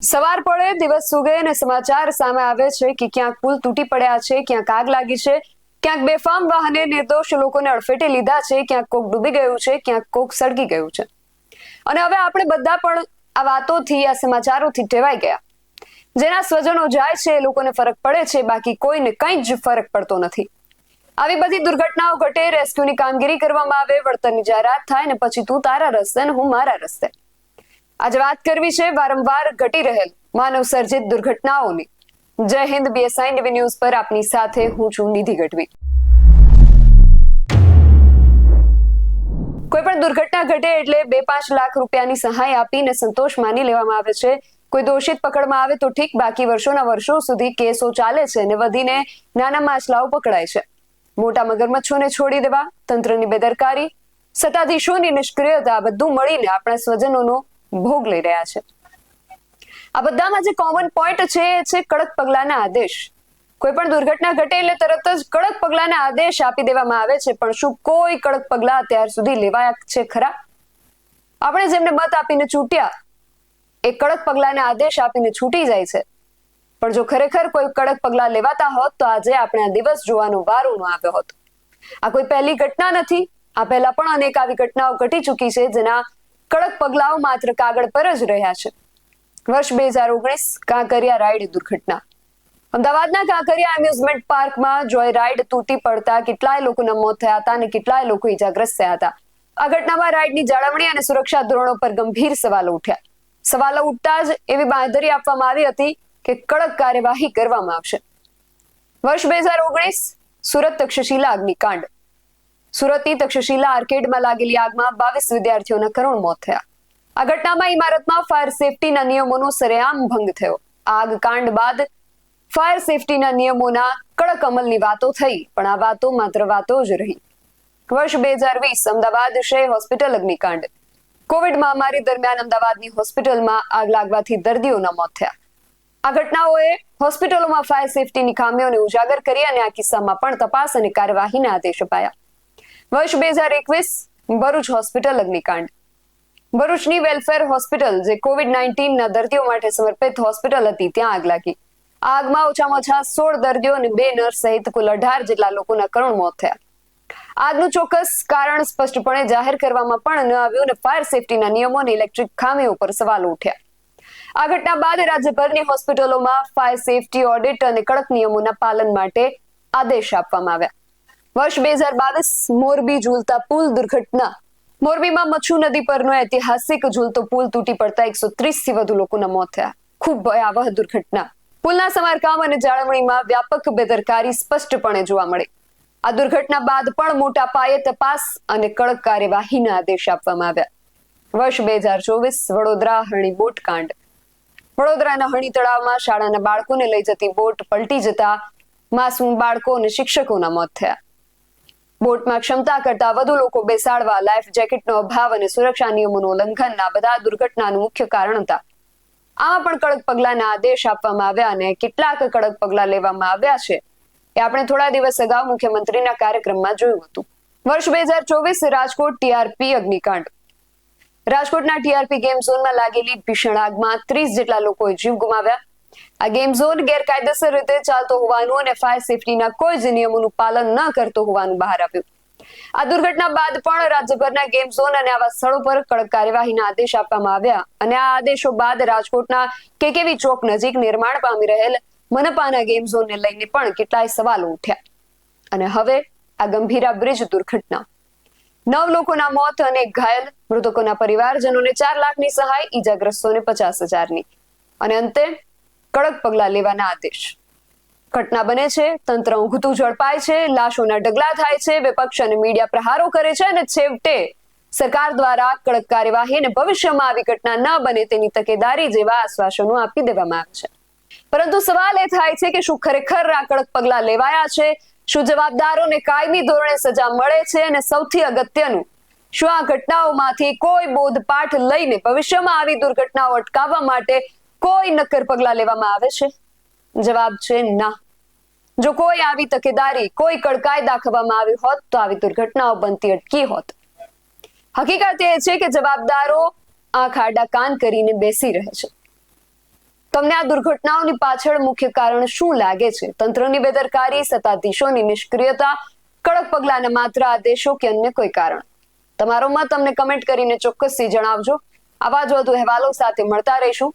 સવાર પડે, દિવસ સુગે અને સમાચાર સામે આવે છે કે ક્યાંક પુલ તૂટી પડ્યા છે, ક્યાંક આગ લાગી છે, ક્યાંક બેફામ વાહને નિર્દોષ લોકોને અડફેટે લીધા છે, ક્યાંક કોક ડૂબી ગયું છે, ક્યાંક કોક સળગી ગયું છે. અને હવે આપણે બધા પણ આ વાતોથી, આ સમાચારોથી ટેવાઈ ગયા. જેના સ્વજનો જાય છે, એ લોકોને ફરક પડે છે, બાકી કોઈને કંઈ જ ફરક પડતો નથી. આવી બધી દુર્ઘટનાઓ ઘટે, રેસ્ક્યુની કામગીરી કરવામાં આવે, વળતરની જાહેરાત થાય ને પછી તું તારા રસ્તે ને હું મારા રસ્તે. આજે વાત કરવી છે વારંવાર ઘટી રહેલ માનવ સર્જિત દુર્ઘટનાઓની. જય હિન્દ બીએસઆઈ ટીવી ન્યૂઝ પર આપની સાથે હું છું નિધિ ગઢવી. કોઈ પણ દુર્ઘટના ઘટે એટલે બે પાંચ લાખ રૂપિયાની સહાય આપીને સંતોષ માની લેવામાં આવે છે. કોઈ દોષિત પકડમાં આવે તો ઠીક, બાકી વર્ષોના વર્ષો સુધી કેસો ચાલે છે અને વધીને નાના માછલાઓ પકડાય છે. મોટા મગરમચ્છોને છોડી દેવા, તંત્રની બેદરકારી, સત્તાધીશોની નિષ્ક્રિયતા બધું મળીને આપણા સ્વજનોનો ભોગ લઈ રહ્યા છે. આ બધામાં જે કોમન પોઈન્ટ છે, એ છે કડક પગલાના આદેશ. કોઈ પણ દુર્ઘટના ઘટે એટલે તરત જ કડક પગલાના આદેશ આપી દેવામાં આવે છે, પણ શું કોઈ કડક પગલા અત્યાર સુધી લેવાયા છે ખરા? આપણે જેમને મત આપીને ચૂંટ્યા એ કડક પગલાના આદેશ આપીને છૂટી જાય છે. પણ જો ખરેખર કોઈ કડક પગલા લેવાતા હોત, તો આજે આપણે આ દિવસ જોવાનો વારો ન આવ્યો હતો. આ કોઈ પહેલી ઘટના નથી, આ પહેલા પણ અનેક આવી ઘટનાઓ ઘટી ચૂકી છે, જેના કડક પગલાઓ માત્ર કાગળ પર જ રહ્યા છે. વર્ષ બે હજાર ઓગણીસ કાંકરિયા રાઈડ દુર્ઘટના. અમદાવાદના કાંકરિયા એમ્યુઝમેન્ટ પાર્કમાં જોય રાઈડ તૂટી પડતા કેટલાય લોકોના મોત થયા હતા અને કેટલાય લોકો ઈજાગ્રસ્ત થયા હતા. આ ઘટનામાં રાઈડની જાળવણી અને સુરક્ષા ધોરણો પર ગંભીર સવાલો ઉઠ્યા. સવાલો ઉઠતા જ એવી બાંધરી આપવામાં આવી હતી કે કડક કાર્યવાહી કરવામાં આવશે. વર્ષ બે હજાર ઓગણીસ સુરત તક્ષશિલા અગ્નિકાંડ. સુરતની તક્ષશિલા આર્કેડમાં લાગેલી આગમાં બાવીસ વિદ્યાર્થીઓના કરુણ મોત થયા. આ ઘટનામાં ઇમારતમાં ફાયર સેફટીના નિયમોનો સરેઆમ ભંગ થયો. આગ કાંડ બાદ ફાયર સેફટીના નિયમોના કડક અમલની વાતો થઈ, પણ આ વાતો માત્ર વાતો જ રહી. વર્ષ બે હજાર વીસ, અમદાવાદ શહેર હોસ્પિટલ અગ્નિકાંડ. કોવિડ મહામારી દરમિયાન અમદાવાદની હોસ્પિટલમાં આગ લાગવાથી દર્દીઓના મોત થયા. આ ઘટનાઓએ હોસ્પિટલોમાં ફાયર સેફટીની ખામીઓને ઉજાગર કરી અને આ કિસ્સામાં પણ તપાસ અને કાર્યવાહીના આદેશ અપાયા. વર્ષ બે હજાર એકવીસ ભરૂચ હોસ્પિટલ અગ્નિકાંડ. ભરૂચની વેલફેર હોસ્પિટલ, જે કોવિડ નાઇન્ટીનના દર્દીઓ માટે સમર્પિત હોસ્પિટલ હતી, ત્યાં આગ લાગી. આગમાં ઓછામાં ઓછા સોળ દર્દીઓ અને બે નર્સ સહિત કુલ અઢાર જેટલા લોકોના કરુણ મોત થયા. આગનું ચોક્કસ કારણ સ્પષ્ટપણે જાહેર કરવામાં પણ ન આવ્યું અને ફાયર સેફટીના નિયમો અને ઇલેક્ટ્રિક ખામીઓ પર સવાલો ઉઠ્યા. આ ઘટના બાદ રાજ્યભરની હોસ્પિટલોમાં ફાયર સેફટી ઓડિટ અને કડક નિયમોના પાલન માટે આદેશ આપવામાં આવ્યા. વર્ષ બે હજાર બાવીસ મોરબી ઝૂલતા પુલ દુર્ઘટના. મોરબીમાં મચ્છુ નદી પરનો ઐતિહાસિક ઝૂલતો પુલ તૂટી પડતા એકસો ત્રીસથી વધુ લોકોના મોત થયા. ખૂબ ભયાવહ દુર્ઘટના. પુલના સમારકામ અને જાળવણીમાં વ્યાપક બેદરકારી સ્પષ્ટપણે જોવા મળી. આ દુર્ઘટના બાદ પણ મોટા પાયે તપાસ અને કડક કાર્યવાહીના આદેશ આપવામાં આવ્યા. વર્ષ બે હજાર ચોવીસ વડોદરા હરણી બોટ કાંડ. વડોદરાના હણી તળાવમાં શાળાના બાળકોને લઈ જતી બોટ પલટી જતા માસૂમ બાળકો અને શિક્ષકોના મોત થયા. બોટમાં ક્ષમતા કરતા વધુ લોકો બેસાડવા, લાઈફ જેકેટનો અભાવ અને સુરક્ષા નિયમોનું ઉલ્લંઘનના બધા દુર્ઘટનાનું મુખ્ય કારણ હતા. આમાં પણ કડક પગલાના આદેશ આપવામાં આવ્યા અને કેટલાક કડક પગલા લેવામાં આવ્યા છે. એ આપણે થોડા દિવસ અગાઉ મુખ્યમંત્રીના કાર્યક્રમમાં જોયું હતું. વર્ષ બે હજાર ચોવીસ રાજકોટ ટીઆરપી અગ્નિકાંડ. રાજકોટના ટીઆરપી ગેમ ઝોનમાં લાગેલી ભીષણ આગમાં ત્રીસ જેટલા લોકોએ જીવ ગુમાવ્યા. આ ગેમ ઝોન ગેરકાયદેસર રીતે ચાલતો હોવાનું અને ફાયર સેફટીના કોઈ જ નિયમોનું પાલન ન કરતો હોવાનું બહાર આવ્યું. આ દુર્ઘટના બાદ પણ રાજ્યભરના ગેમ ઝોન અને આવા સ્થળો પર કડક કાર્યવાહીના આદેશ આપવામાં આવ્યા અને આ આદેશો બાદ રાજકોટના કેકેવી ચોક નજીક નિર્માણ પામી રહેલ મનપાના ગેમ ઝોનને લઈને પણ કેટલાય સવાલો ઉઠ્યા. અને હવે આ ગંભીરા બ્રિજ દુર્ઘટના. નવ લોકોના મોત અને ઘાયલ મૃતકોના પરિવારજનોને ચાર લાખની સહાય, ઈજાગ્રસ્તોને પચાસ હજારની. અને અંતે કડક પગલાં લેવાના આદેશ. ઘટના બને છે, તંત્ર ઊંઘતું ઝડપાય છે, લાશોના ઢગલા થાય છે, વિપક્ષ અને મીડિયા પ્રહારો કરે છે અને છેવટે સરકાર દ્વારા કડક કાર્યવાહી અને ભવિષ્યમાં આવી ઘટના ન બને તેની તકેદારી જેવા આશ્વાસનો આપી દેવામાં આવે છે. પરંતુ સવાલ એ થાય છે કે શું ખરેખર આ કડક પગલાં લેવાયા છે, શું જવાબદારોને કાયમી ધોરણે સજા મળે છે અને સૌથી અગત્યનું, શું આ ઘટનાઓમાંથી કોઈ બોધપાઠ લઈને ભવિષ્યમાં આવી દુર્ઘટનાઓ અટકાવવા માટે કોઈ નક્કર પગલા લેવામાં આવે છે? જવાબ છે ના. જો કોઈ આવી તકેદારી, કોઈ કડકાઈ દાખવવામાં આવી હોત, તો આવી દુર્ઘટનાઓ બનતી અટકી હોત. હકીકત એ છે કે જવાબદારો આંખ આડા કાન કરીને બેસી રહે છે. તમને આ દુર્ઘટનાઓની પાછળ મુખ્ય કારણ શું લાગે છે? તંત્રની બેદરકારી, સત્તાધીશોની નિષ્ક્રિયતા, કડક પગલાંના માત્ર આદેશો કે અન્ય કોઈ કારણ? તમારો મત અમને કમેન્ટ કરીને ચોક્કસથી જણાવજો. આવા જ વધુ અહેવાલો સાથે મળતા રહીશું.